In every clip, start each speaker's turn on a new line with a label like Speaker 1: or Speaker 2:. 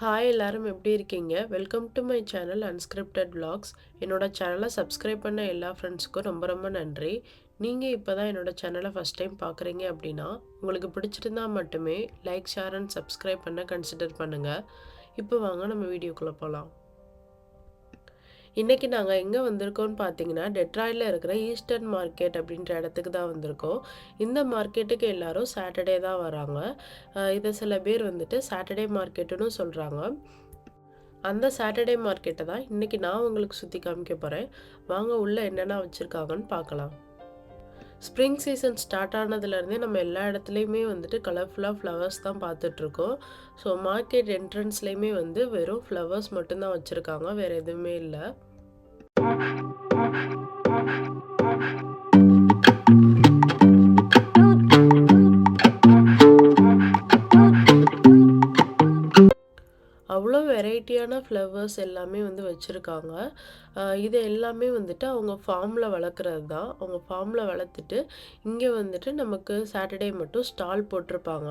Speaker 1: Hi எல்லாரும் எப்படி இருக்கீங்க? Welcome to my channel unscripted blogs என்னோட சேனலை சப்ஸ்கிரைப் பண்ண எல்லா ஃப்ரெண்ட்ஸுக்கும் ரொம்ப ரொம்ப நன்றி. நீங்கள் இப்போ தான் என்னோட சேனலை ஃபஸ்ட் டைம் பார்க்குறீங்க அப்படின்னா உங்களுக்கு பிடிச்சிருந்தா மட்டுமே லைக் ஷேர் அண்ட் சப்ஸ்கிரைப் பண்ண கன்சிடர் பண்ணுங்கள் இப்போ வாங்க நம்ம வீடியோக்குள்ளே போகலாம் இன்றைக்கி நாங்கள் எங்கே வந்திருக்கோம்னு பார்த்தீங்கன்னா டெட்ராயில் இருக்கிற ஈஸ்டர்ன் மார்க்கெட் அப்படின்ற இடத்துக்கு தான் வந்திருக்கோம். இந்த மார்க்கெட்டுக்கு எல்லாரும் சாட்டர்டே தான் வராங்க. இதை சில பேர் வந்துட்டு சாட்டர்டே மார்க்கெட்டுன்னு சொல்கிறாங்க அந்த சாட்டர்டே மார்க்கெட்டை தான் இன்றைக்கி நான் உங்களுக்கு சுற்றி காமிக்க போகிறேன் வாங்க உள்ளே என்னென்ன வச்சுருக்காங்கன்னு பார்க்கலாம் ஸ்ப்ரிங் சீசன் ஸ்டார்ட் ஆனதுலேருந்தே நம்ம எல்லா இடத்துலையுமே வந்துட்டு கலர்ஃபுல்லாக ஃப்ளவர்ஸ் தான் பார்த்துட்ருக்கோம். ஸோ மார்க்கெட் என்ட்ரன்ஸ்லேயுமே வந்து வெறும் ஃப்ளவர்ஸ் மட்டும்தான் வச்சுருக்காங்க. வேறு எதுவுமே இல்லை. வெரைட்டியான ஃப்ளவர்ஸ் எல்லாமே வந்து வச்சுருக்காங்க. இது எல்லாமே வந்துட்டு அவங்க ஃபார்மில் வளர்க்குறது தான். அவங்க ஃபார்மில் வளர்த்துட்டு இங்கே வந்துட்டு நமக்கு சாட்டர்டே மட்டும் ஸ்டால் போட்டிருப்பாங்க.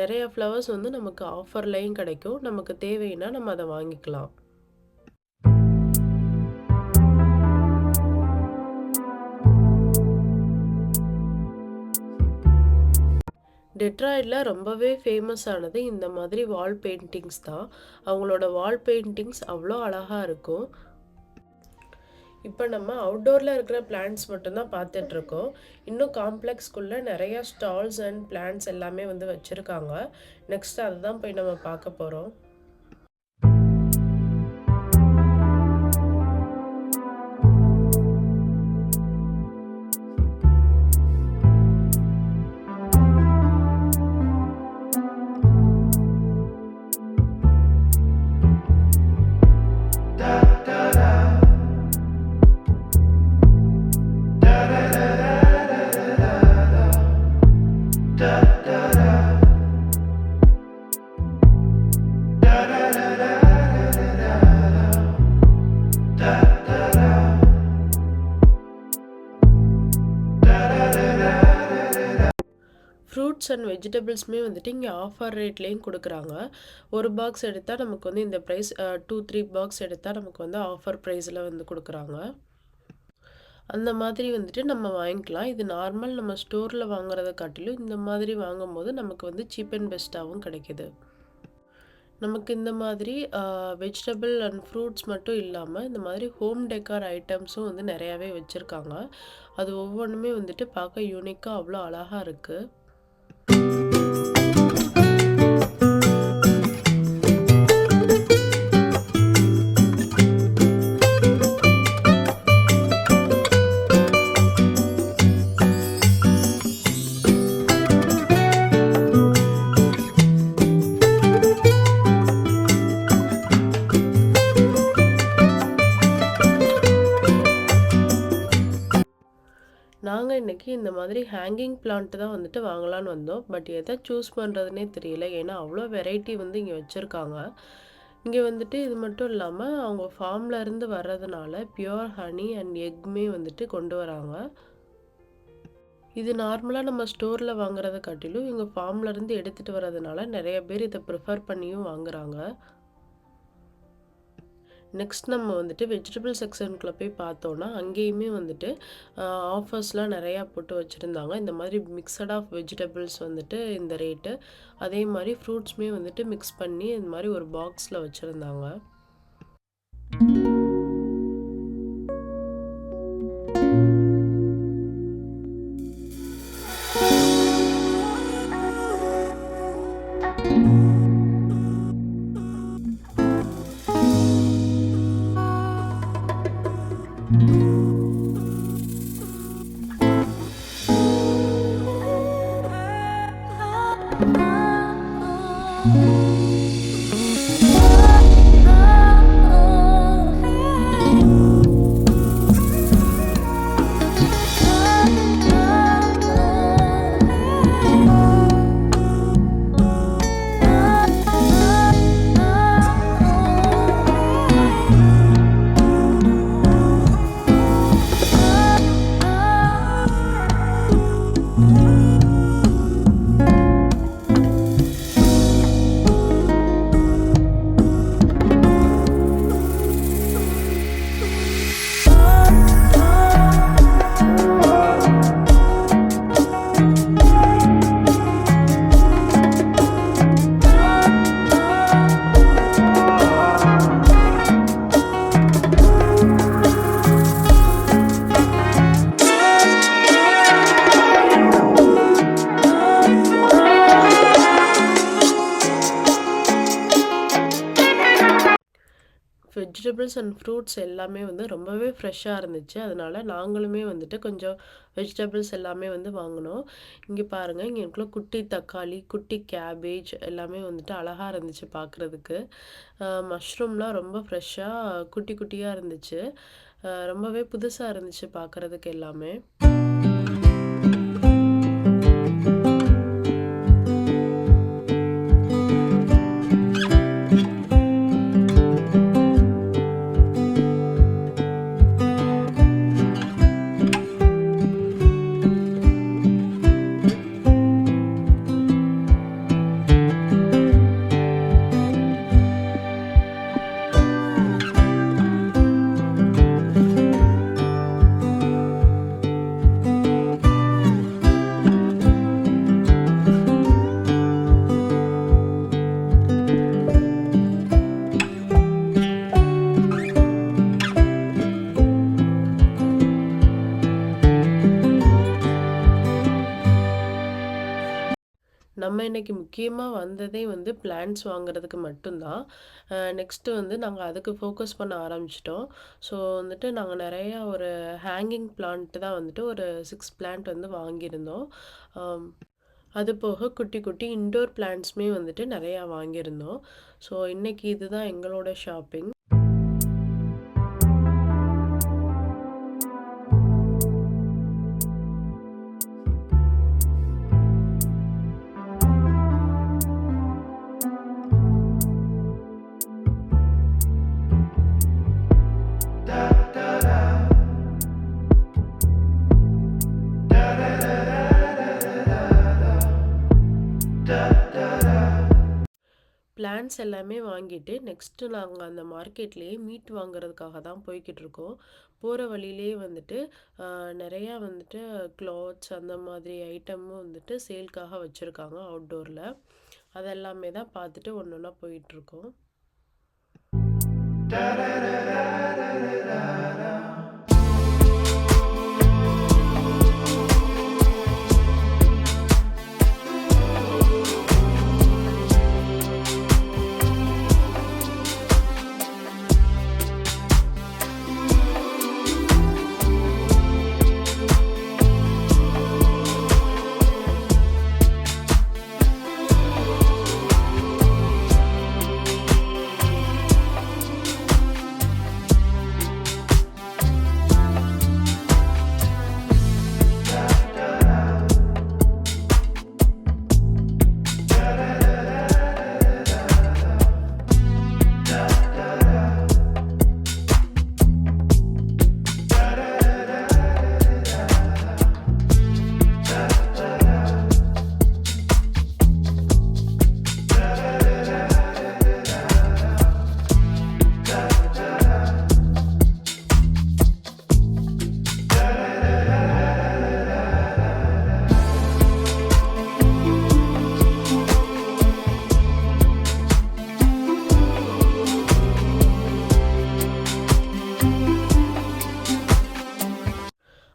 Speaker 1: நிறைய ஃப்ளவர்ஸ் வந்து நமக்கு ஆஃபர்லையும் கிடைக்கும். நமக்கு தேவைன்னா நம்ம அதை வாங்கிக்கலாம். டெட்ராய்டில் ரொம்பவே ஃபேமஸ் ஆனது இந்த மாதிரி வால் பெயிண்டிங்ஸ் தான். அவங்களோட வால் பெயிண்டிங்ஸ் அவ்வளோ அழகாக இருக்கும். இப்போ நம்ம அவுட்டோரில் இருக்கிற பிளான்ட்ஸ் மட்டும்தான் பார்த்துட்ருக்கோம் இன்னும் காம்ப்ளெக்ஸ்குள்ளே நிறையா ஸ்டால்ஸ் அண்ட் பிளான்ட்ஸ் எல்லாமே வந்து வச்சுருக்காங்க. நெக்ஸ்ட் அதுதான் போய் நம்ம பார்க்க போகிறோம் ஃப்ரூட்ஸ் அண்ட் வெஜிடபிள்ஸுமே வந்துட்டு இங்கே ஆஃபர் ரேட்லேயும் கொடுக்குறாங்க. ஒரு பாக்ஸ் எடுத்தால் நமக்கு வந்து இந்த ப்ரைஸ் டூ த்ரீ பாக்ஸ் எடுத்தால் நமக்கு வந்து ஆஃபர் ப்ரைஸில் வந்து கொடுக்குறாங்க. அந்த மாதிரி வந்துட்டு நம்ம வாங்கிக்கலாம். இது நார்மல் நம்ம ஸ்டோரில் வாங்குறத காட்டிலும் இந்த மாதிரி வாங்கும்போது நமக்கு வந்து சீப் அண்ட் பெஸ்ட்டாகவும் கிடைக்கிது. நமக்கு இந்த மாதிரி வெஜிடபிள் அண்ட் ஃப்ரூட்ஸ் மட்டும் இல்லாமல் இந்த மாதிரி ஹோம் டெக்கார் ஐட்டம்ஸும் வந்து நிறையாவே வச்சுருக்காங்க. அது ஒவ்வொன்றுமே வந்துட்டு பார்க்க யூனிக்காக அவ்வளோ அழகாக இருக்குது Thank you. நாங்கள் இன்றைக்கி இந்த மாதிரி ஹேங்கிங் பிளான்ட் தான் வந்துட்டு வாங்கலான்னு வந்தோம். பட் எதை சூஸ் பண்ணுறதுனே தெரியல. ஏன்னா அவ்வளோ வெரைட்டி வந்து இங்கே வச்சுருக்காங்க. இங்கே வந்துட்டு இது மட்டும் இல்லாமல் அவங்க ஃபார்ம்லேருந்து வர்றதுனால பியோர் ஹனி அண்ட் எக்குமே வந்துட்டு கொண்டு வராங்க. இது நார்மலாக நம்ம ஸ்டோரில் வாங்குறத காட்டிலும் இவங்க ஃபார்ம்லேருந்து எடுத்துகிட்டு வர்றதுனால நிறைய பேர் இதை ப்ரிஃபர் பண்ணியும் வாங்குறாங்க. நெக்ஸ்ட் நம்ம வந்துட்டு வெஜிடபிள் செக்ஷனுக்குள்ளே போய் பார்த்தோன்னா அங்கேயுமே வந்துட்டு ஆஃபர்ஸ்லாம் நிறையா போட்டு வச்சுருந்தாங்க. இந்த மாதிரி மிக்சட் ஆஃப் வெஜிடபிள்ஸ் வந்துட்டு இந்த ரேட்டு அதே மாதிரி ஃப்ரூட்ஸுமே வந்துட்டு மிக்ஸ் பண்ணி இந்த மாதிரி ஒரு பாக்ஸில் வச்சுருந்தாங்க. வெஜிடபிள்ஸ் அண்ட் ஃப்ரூட்ஸ் எல்லாமே வந்து ரொம்பவே ஃப்ரெஷ்ஷாக இருந்துச்சு. அதனால் நாங்களுமே வந்துட்டு கொஞ்சம் வெஜிடபிள்ஸ் எல்லாமே வந்து வாங்கினோம். இங்கே பாருங்கள் இங்கே இருக்கிற குட்டி தக்காளி குட்டி கேபேஜ் எல்லாமே வந்துட்டு அழகாக இருந்துச்சு பார்க்குறதுக்கு மஷ்ரூம்லாம் ரொம்ப ஃப்ரெஷ்ஷாக குட்டி குட்டியாக இருந்துச்சு. ரொம்பவே புதுசாக இருந்துச்சு பார்க்குறதுக்கு எல்லாமே. நம்ம முக்கியமாக வந்ததே வந்து பிளான்ஸ் வாங்குறதுக்கு மட்டும்தான். நெக்ஸ்ட்டு வந்து நாங்கள் அதுக்கு ஃபோக்கஸ் பண்ண ஆரம்பிச்சிட்டோம். ஸோ வந்துட்டு நாங்கள் நிறையா ஒரு ஹேங்கிங் பிளான்ட்டு தான் வந்துட்டு ஒரு சிக்ஸ் பிளான்ட் வந்து வாங்கியிருந்தோம். அது போக குட்டி குட்டி இன்டோர் பிளான்ட்ஸுமே வந்துட்டு நிறையா வாங்கியிருந்தோம். ஸோ இன்றைக்கி இதுதான் எங்களோட ஷாப்பிங் பிளான்ஸ் எல்லாமே வாங்கிட்டு நெக்ஸ்ட்டு நாங்கள் அந்த மார்க்கெட்லேயே மீட் வாங்குறதுக்காக தான் போய்கிட்டு இருக்கோம். போகிற வழியிலேயே வந்துட்டு நிறையா வந்துட்டு க்ளாத்ஸ் அந்த மாதிரி ஐட்டமும் வந்துட்டு சேல்க்காக வச்சுருக்காங்க அவுட்டோரில் அதெல்லாமே தான் பார்த்துட்டு ஒன்று ஒன்றா போயிட்டுருக்கோம்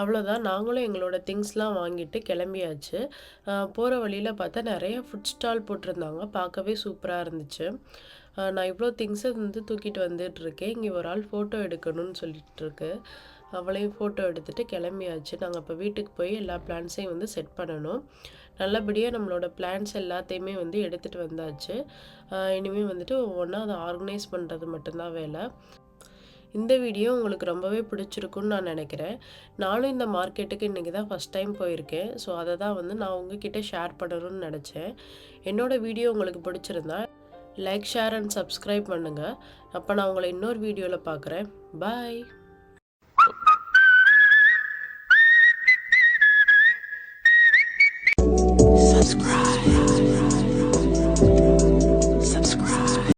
Speaker 1: அவ்வளோதான் நாங்களும் எங்களோட திங்ஸ்லாம் வாங்கிட்டு கிளம்பியாச்சு. போகிற வழியில் பார்த்தா நிறைய ஃபுட் ஸ்டால் போட்டிருந்தாங்க. பார்க்கவே சூப்பராக இருந்துச்சு. நான் இவ்வளோ திங்ஸை வந்து தூக்கிட்டு வந்துட்டுருக்கேன். இங்கே ஒரு ஆள் ஃபோட்டோ எடுக்கணும்னு சொல்லிட்டு இருக்கு அவளையும் ஃபோட்டோ எடுத்துகிட்டு கிளம்பியாச்சு. நாங்கள் இப்போ வீட்டுக்கு போய் எல்லா பிளான்ஸையும் வந்து செட் பண்ணணும். நல்லபடியாக நம்மளோட பிளான்ஸ் எல்லாத்தையுமே வந்து எடுத்துகிட்டு வந்தாச்சு. இனிமேல் வந்துட்டு ஒவ்வொன்றா அதை ஆர்கனைஸ் பண்ணுறது மட்டும்தான் வேலை. இந்த வீடியோ உங்களுக்கு ரொம்பவே பிடிச்சிருக்குன்னு நான் நினைக்கிறேன். நானும் இந்த மார்க்கெட்டுக்கு இன்றைக்கி தான் ஃபஸ்ட் டைம் போயிருக்கேன். ஸோ அதை தான் வந்து நான் உங்ககிட்ட ஷேர் பண்ணணும்னு நினச்சேன். என்னோடய வீடியோ உங்களுக்கு பிடிச்சிருந்தா லைக் ஷேர் அண்ட் சப்ஸ்கிரைப் பண்ணுங்கள் அப்போ நான் உங்களை இன்னொரு வீடியோவில் பார்க்குறேன் பாய்